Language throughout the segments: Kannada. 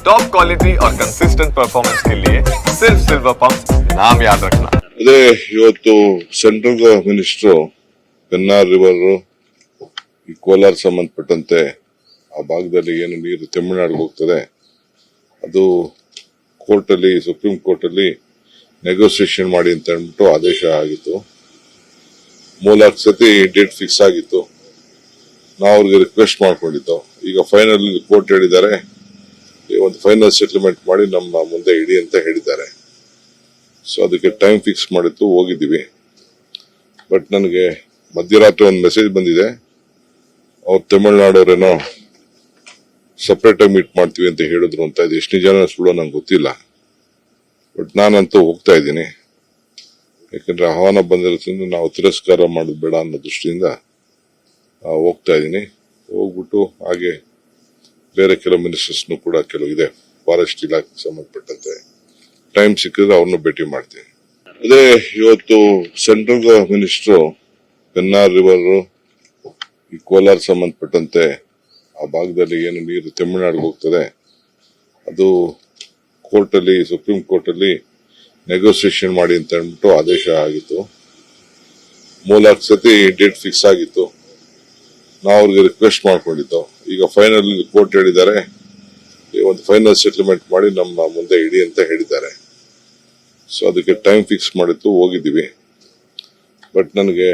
टॉप क्वालिटी और कंसिस्टेंट परफॉर्मेंस के लिए सिर्फ सिल्वर पंप नाम याद रखना ಅದೇ ಇವತ್ತು ಸೆಂಟ್ರಲ್ ಮಿನಿಸ್ಟ್ರು ಪೆನ್ನಾರ್ ರಿವರ್ ಈ ಕೋಲಾರ ಸಂಬಂಧಪಟ್ಟಂತೆ ಆ ಭಾಗದಲ್ಲಿ ಏನು ನೀರು ತಮಿಳುನಾಡಿಗೆ ಹೋಗ್ತದೆ ಅದು ಕೋರ್ಟಲ್ಲಿ ಸುಪ್ರೀಂ ಕೋರ್ಟಲ್ಲಿ ನೆಗೋಸಿಯೇಷನ್ ಮಾಡಿ ಅಂತ ಅಂದ್ಬಿಟ್ಟು ಆದೇಶ ಆಗಿತ್ತು ಮೂಲಾಕ್ ಸತಿ ಡೇಟ್ ಫಿಕ್ಸ್ ಆಗಿತ್ತು ನಾವು ಅವ್ರಿಗೆ ರಿಕ್ವೆಸ್ಟ್ ಮಾಡ್ಕೊಂಡಿದ್ದು ಈಗ ಫೈನಲ್ ಕೋರ್ಟ್ ಹೇಳಿದ್ದಾರೆ ಈ ಒಂದು ಫೈನಲ್ ಸೆಟಲ್ಮೆಂಟ್ ಮಾಡಿ ನಮ್ಮ ಮುಂದೆ ಇಡಿ ಅಂತ ಹೇಳಿದ್ದಾರೆ. ಸೊ ಅದಕ್ಕೆ ಟೈಮ್ ಫಿಕ್ಸ್ ಮಾಡಿತ್ತು ಹೋಗಿದ್ದೀವಿ. ಬಟ್ ನನಗೆ ಮಧ್ಯರಾತ್ರಿ ಒಂದು ಮೆಸೇಜ್ ಬಂದಿದೆ. ಅವ್ರು ತಮಿಳ್ನಾಡವ್ರೇನೋ ಸಪ್ರೇಟಾಗಿ ಮೀಟ್ ಮಾಡ್ತೀವಿ ಅಂತ ಹೇಳಿದ್ರು ಅಂತ. ಇದು ಎಷ್ಟು ಜನ ಸುಳ್ಳು ನಂಗೆ ಗೊತ್ತಿಲ್ಲ. ಬಟ್ ನಾನಂತೂ ಹೋಗ್ತಾ ಇದ್ದೀನಿ. ಯಾಕಂದ್ರೆ ಆಹ್ವಾನ ಬಂದಿರೋದ್ರಿಂದ ನಾವು ತಿರಸ್ಕಾರ ಮಾಡೋದು ಬೇಡ ಅನ್ನೋ ದೃಷ್ಟಿಯಿಂದ ಹೋಗ್ತಾ ಇದ್ದೀನಿ. ಹೋಗ್ಬಿಟ್ಟು ಹಾಗೆ ಬೇರೆ ಕೆಲವು ಮಿನಿಸ್ಟರ್ಸ್ನು ಕೂಡ ಕೆಲವು ಇದೆ. ಫಾರೆಸ್ಟ್ ಇಲಾಖೆ ಸಂಬಂಧಪಟ್ಟಂತೆ ಟೈಮ್ ಸಿಕ್ಕಿದ್ರೆ ಅವ್ರನ್ನ ಭೇಟಿ ಮಾಡ್ತೀನಿ. ಅದೇ ಇವತ್ತು ಸೆಂಟ್ರಲ್ ಮಿನಿಸ್ಟ್ರು ಪೆನ್ನಾರ್ ರಿವರ್ ಈ ಕೋಲಾರ ಸಂಬಂಧಪಟ್ಟಂತೆ ಆ ಭಾಗದಲ್ಲಿ ಏನು ನೀರು ತಮಿಳುನಾಡಿಗೆ ಹೋಗ್ತದೆ. ಅದು ಕೋರ್ಟಲ್ಲಿ ಸುಪ್ರೀಂ ಕೋರ್ಟಲ್ಲಿ ನೆಗೋಸಿಯೇಷನ್ ಮಾಡಿ ಅಂತ ಅಂದ್ಬಿಟ್ಟು ಆದೇಶ ಆಗಿತ್ತು. ಮೂಲಾಕ್ ಸತಿ ಡೇಟ್ ಫಿಕ್ಸ್ ಆಗಿತ್ತು. ನಾವು ಅವ್ರಿಗೆ ರಿಕ್ವೆಸ್ಟ್ ಮಾಡ್ಕೊಂಡಿದ್ದು ಈಗ ಫೈನಲ್ ಕೋರ್ಟ್ ಹೇಳಿದ್ದಾರೆ. ಒಂದು ಫೈನಲ್ ಸೆಟಲ್ಮೆಂಟ್ ಮಾಡಿ ನಮ್ಮ ಮುಂದೆ ಇಡಿ ಅಂತ ಹೇಳಿದ್ದಾರೆ. ಸೊ ಅದಕ್ಕೆ ಟೈಮ್ ಫಿಕ್ಸ್ ಮಾಡಿತ್ತು ಹೋಗಿದ್ದೀವಿ. ಬಟ್ ನನಗೆ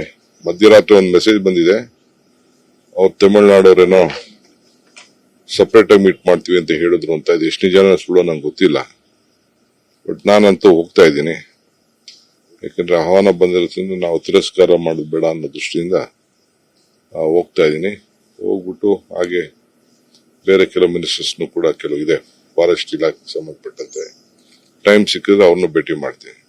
ಮಧ್ಯರಾತ್ರಿ ಒಂದು ಮೆಸೇಜ್ ಬಂದಿದೆ. ಅವ್ರು ತಮಿಳ್ನಾಡವ್ರೇನೋ ಸಪ್ರೇಟ್ ಆಗಿ ಮೀಟ್ ಮಾಡ್ತೀವಿ ಅಂತ ಹೇಳಿದ್ರು ಅಂತ. ಇದು ಎಷ್ಟು ಜನ ಸುಳ್ಳೋ ನಂಗೆ ಗೊತ್ತಿಲ್ಲ. ಬಟ್ ನಾನಂತೂ ಹೋಗ್ತಾ ಇದ್ದೀನಿ. ಯಾಕಂದ್ರೆ ಆಹ್ವಾನ ಬಂದಿರೋದ್ರಿಂದ ನಾವು ತಿರಸ್ಕಾರ ಮಾಡೋದು ಬೇಡ ಅನ್ನೋ ದೃಷ್ಟಿಯಿಂದ ಹೋಗ್ತಾ ಇದ್ದೀನಿ. ಹೋಗ್ಬಿಟ್ಟು ಹಾಗೆ ಬೇರೆ ಕೆಲವು ಮಿನಿಸ್ಟರ್ಸ್ನು ಕೂಡ ಕೆಲವು ಇದೆ. ಫಾರೆಸ್ಟ್ ಇಲಾಖೆಗೆ ಸಂಬಂಧಪಟ್ಟಂತೆ. ಟೈಮ್ ಸಿಕ್ಕಿದ್ರೆ ಅವ್ರನ್ನ ಭೇಟಿ ಮಾಡ್ತೀನಿ.